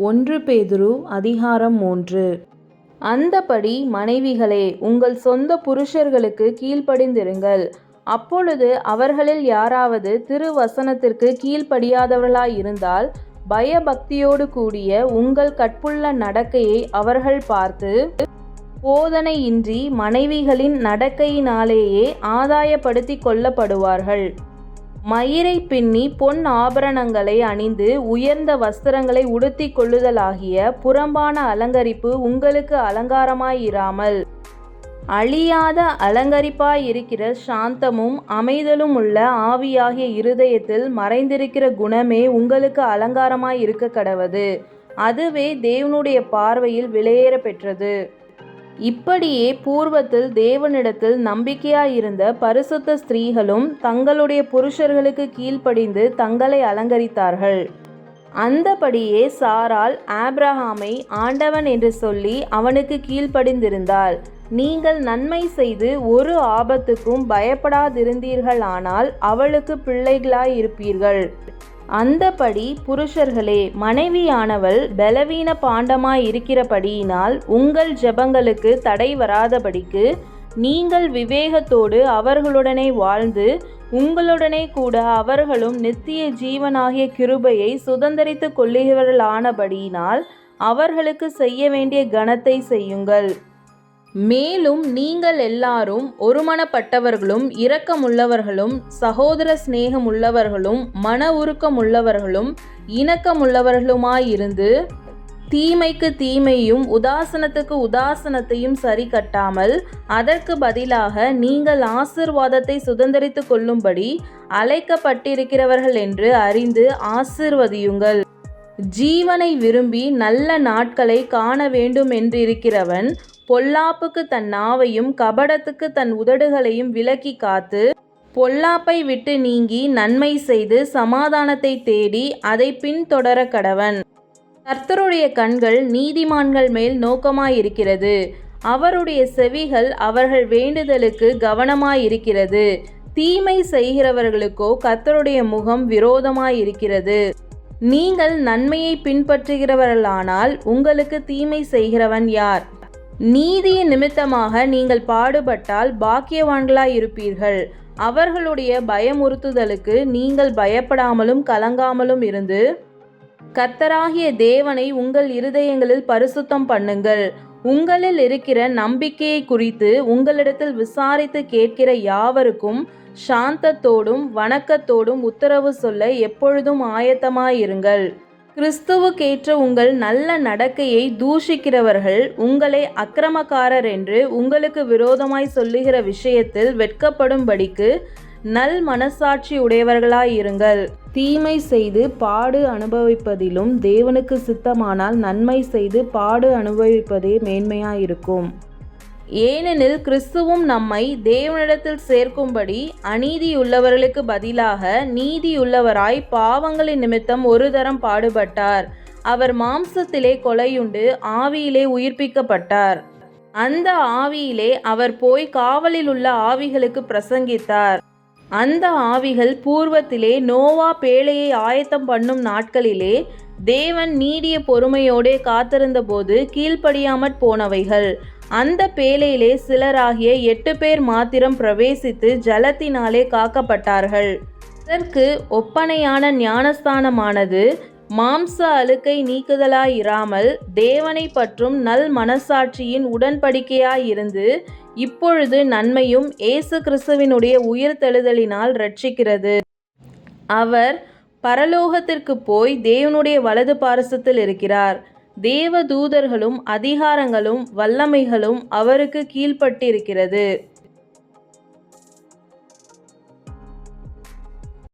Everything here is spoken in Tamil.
ஒன்று பேதுரு அதிகாரம் மூன்று. அந்தபடி மனைவிகளே உங்கள் சொந்த புருஷர்களுக்கு கீழ்ப்படிந்திருங்கள். அப்பொழுது அவர்களில் யாராவது திருவசனத்திற்கு கீழ்ப்படியாதவர்களாயிருந்தால் பயபக்தியோடு கூடிய உங்கள் கற்புள்ள நடக்கையை அவர்கள் பார்த்து போதனையின்றி மனைவிகளின் நடக்கையினாலேயே ஆதாயப்படுத்திக் கொள்ளப்படுவார்கள். மயிரை பின்னி பொன் ஆபரணங்களை அணிந்து உயர்ந்த வஸ்திரங்களை உடுத்திக் கொள்ளுதலாகிய புறம்பான அலங்கரிப்பு உங்களுக்கு அலங்காரமாயிராமல். அழியாத அலங்கரிப்பாயிருக்கிற சாந்தமும் அமைதலும் உள்ள ஆவியாகிய இருதயத்தில் மறைந்திருக்கிற குணமே உங்களுக்கு அலங்காரமாயிருக்க கடவது. அதுவே தேவனுடைய பார்வையில் விலையேற பெற்றது. இப்படியே பூர்வத்தில் தேவனிடத்தில் நம்பிக்கையாயிருந்த பரிசுத்த ஸ்திரீகளும் தங்களுடைய புருஷர்களுக்கு கீழ்ப்படிந்து தங்களை அலங்கரித்தார்கள். அந்தபடியே சாரால் ஆப்ரஹாமை ஆண்டவன் என்று சொல்லி அவனுக்கு கீழ்ப்படிந்திருந்தாள். நீங்கள் நன்மை செய்து ஒரு ஆபத்துக்கும் பயப்படாதிருந்தீர்களானால் அவளுக்கு பிள்ளைகளாயிருப்பீர்கள். அந்தபடி புருஷர்களே மனைவியானவள் பலவீன பாண்டமாயிருக்கிறபடியினால் உங்கள் ஜெபங்களுக்கு தடை வராதபடிக்கு நீங்கள் விவேகத்தோடு அவர்களுடனே வாழ்ந்து உங்களுடனே கூட அவர்களும் நித்திய ஜீவனாகிய கிருபையை சுதந்தரித்துக் கொள்ளுகிறவர்களானபடியினால் அவர்களுக்கு செய்ய வேண்டிய கணத்தை செய்யுங்கள். மேலும் நீங்கள் எல்லாரும் ஒருமனப்பட்டவர்களும் இரக்கமுள்ளவர்களும் சகோதர சிநேகமுள்ளவர்களும் மன உருக்கமுள்ளவர்களும் இணக்கமுள்ளவர்களுமாயிருந்து தீமைக்கு தீமையும் உதாசனத்துக்கு உதாசனத்தையும் சரி கட்டாமல் அதற்கு பதிலாக நீங்கள் ஆசிர்வாதத்தை சுதந்தரித்து கொள்ளும்படி அழைக்கப்பட்டிருக்கிறவர்கள் என்று அறிந்து ஆசிர்வதியுங்கள். ஜீவனை விரும்பி நல்ல நாட்களை காண வேண்டும் என்றிருக்கிறவன் பொல்லாப்புக்கு தன் நாவையும் கபடத்துக்கு தன் உதடுகளையும் விலக்கி காத்து பொல்லாப்பை விட்டு நீங்கி நன்மை செய்து சமாதானத்தை தேடி அதை பின்தொடர கடவன். கர்த்தருடைய கண்கள் நீதிமான்கள் மேல் நோக்கமாயிருக்கிறது. அவருடைய செவிகள் அவர்கள் வேண்டுதலுக்கு கவனமாயிருக்கிறது. தீமை செய்கிறவர்களுக்கோ கர்த்தருடைய முகம் விரோதமாயிருக்கிறது. நீங்கள் நன்மையை பின்பற்றுகிறவர்களானால் உங்களுக்கு தீமை செய்கிறவன் யார்? நீதியின் நிமித்தமாக நீங்கள் பாடுபட்டால் பாக்கியவான்களாயிருப்பீர்கள் அவர்களுடைய பயமுறுத்துதலுக்கு நீங்கள் பயப்படாமலும் கலங்காமலும் இருந்து கர்த்தராகிய தேவனை உங்கள் இருதயங்களில் பரிசுத்தம் பண்ணுங்கள். உங்களில் இருக்கிற நம்பிக்கையை குறித்து உங்களிடத்தில் விசாரித்து கேட்கிற யாவருக்கும் சாந்தத்தோடும் வணக்கத்தோடும் உத்தரவு சொல்ல எப்பொழுதும் ஆயத்தமாயிருங்கள். கிறிஸ்துவுக்கேற்ற உங்கள் நல்ல நடக்கையை தூஷிக்கிறவர்கள் உங்களை அக்கிரமக்காரர் என்று உங்களுக்கு விரோதமாய் சொல்லுகிற விஷயத்தில் வெட்கப்படும்படிக்கு நல் மனசாட்சி உடையவர்களாயிருங்கள். தீமை செய்து பாடு அனுபவிப்பதிலும் தேவனுக்கு சித்தமானால் நன்மை செய்து பாடு அனுபவிப்பதே மேன்மையாயிருக்கும். ஏனெனில் கிறிஸ்துவும் நம்மை தேவனிடத்தில் சேர்க்கும்படி அநீதியுள்ளவர்களுக்கு பதிலாக நீதியுள்ளவராய் பாவங்களின் நிமித்தம் ஒரு தரம் பாடுபட்டார். அவர் மாம்சத்திலே கொலையுண்டு ஆவியிலே உயிர்ப்பிக்கப்பட்டார். அந்த ஆவியிலே அவர் போய் காவலில் உள்ள ஆவிகளுக்கு பிரசங்கித்தார். அந்த ஆவிகள் பூர்வத்திலே நோவா பேழையை ஆயத்தம் பண்ணும் நாட்களிலே தேவன் நீடிய பொறுமையோடே காத்திருந்தபோது கீழ்ப்படியாமற் போனவைகள். அந்த பேலையிலே சிலராகிய எட்டு பேர் மாத்திரம் பிரவேசித்து ஜலத்தினாலே காக்கப்பட்டார்கள். இதற்கு ஒப்பனையான ஞானஸ்தானமானது மாம்ச அழுக்கை நீக்குதலாயிராமல் தேவனை பற்றும் நல் மனசாட்சியின் உடன்படிக்கையாயிருந்து இப்பொழுது நன்மையும் இயேசு கிறிஸ்துவினுடைய உயிர்த்தெழுதலினால் ரட்சிக்கிறது அவர் பரலோகத்திற்கு போய் தேவனுடைய வலது பாரசத்தில் இருக்கிறார். தேவதூதர்களும் அதிகாரங்களும் வல்லமைகளும் அவருக்கு கீழ்ப்பட்டிருக்கிறது.